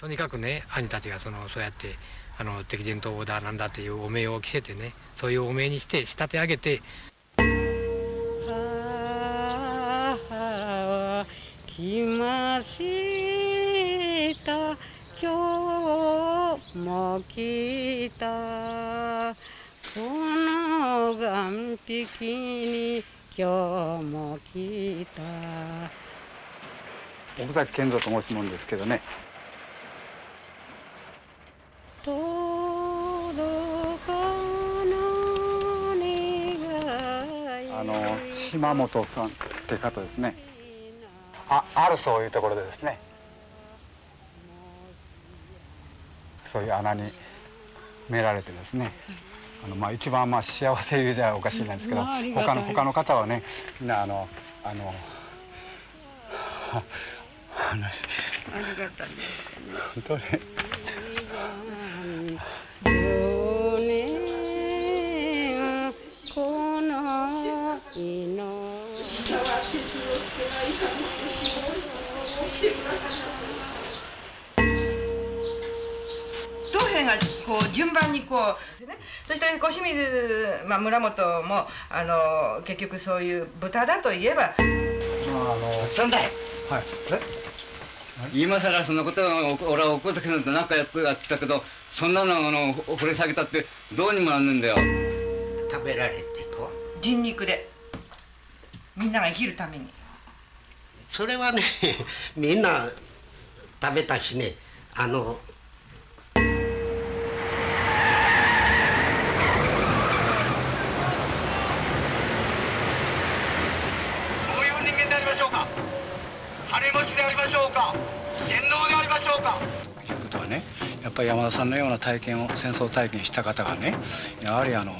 とにかくね兄たちがそのそうやってあの敵陣逃亡だなんだっていう汚名を着せてねそういう汚名にして仕立て上げて来ました。今日も来た。この岸壁に今日も来た。奥崎健三と申すもんですけどねあの島本さんって方ですね。ああるそういうところでですね。そういう穴に埋められてですね。あのまあ一番まあ幸せ言うじゃおかしいなんですけど他の他の方はねみんなあのあのあの本当に東兵がこう順番にこうでね。そして小清水、まあ、村本もあの結局そういう豚だといえば。あのそんだよはい。え？今さらそんなことが俺は怒ったけどなんかやってやってたけどそんなのあの掘り下げたってどうにもなんねえんだよ。食べられてと人肉でみんなが生きるために。それはね みんな食べたしねあのそういう人間でありましょうか？金持ちでありましょうか？天皇でありましょうか？いうことはねやっぱり山田さんのような体験を戦争体験した方がねやはりあの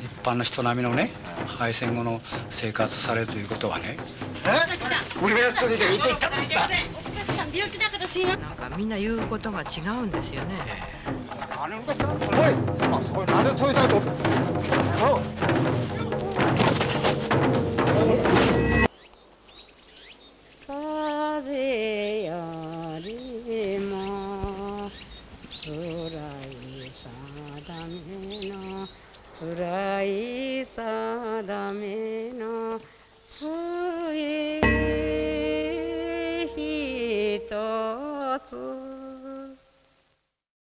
一般の人並みのね敗戦後の生活されるということはね。俺がそれでいていたって言った。なんかみんな言うことが違うんですよね。風よりも辛い定めのつらい定めのつい一つ